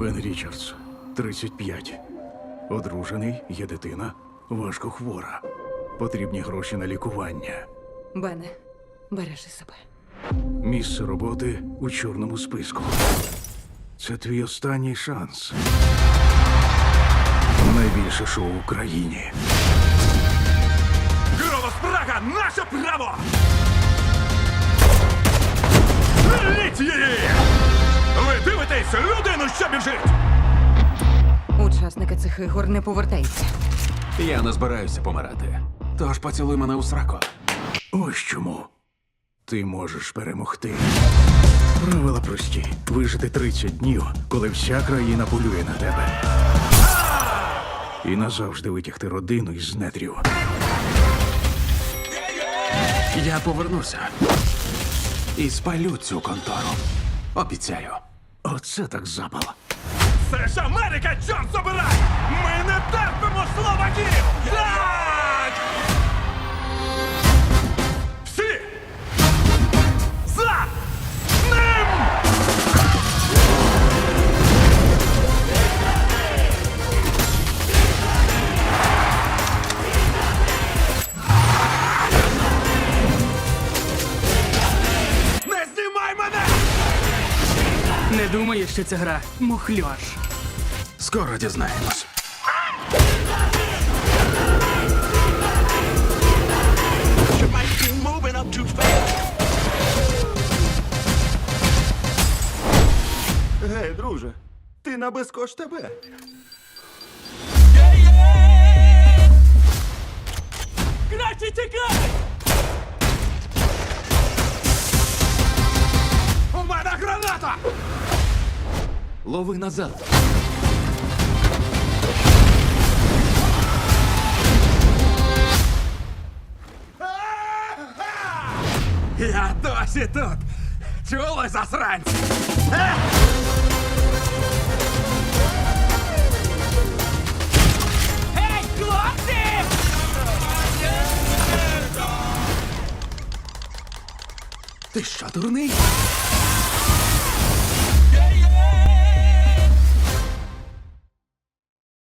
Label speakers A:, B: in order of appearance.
A: Річардс, 35. Одружений, є дитина, важко хвора. Потрібні гроші на лікування.
B: Бене, бережи себе.
A: Місце роботи у чорному списку. Це твій останній шанс. Найбільше шоу в Україні.
C: Крова спрага наше право!
B: Учасники цих ігор не повертаються.
D: Я не збираюся помирати. Тож поцілуй мене у сраку.
A: Ось чому. Ти можеш перемогти. Правила прості: вижити 30 днів, коли вся країна полює на тебе. І назавжди витягти родину із нетрів.
D: Я повернуся. І спалю цю контору. Обіцяю.
A: Оце так запал.
C: Це ж Америка, чорт забирай! Ми не терпимо словаків! Так! Не
E: думаю, що ця гра мухльош.
D: Скоро дізнаємось.
F: Гей, друже, ти на безкош тебе.
C: граната!
D: Лови назад.
C: Я досі тут! Чули, засранці? Гей, хлопці!
D: Ти що, дурний?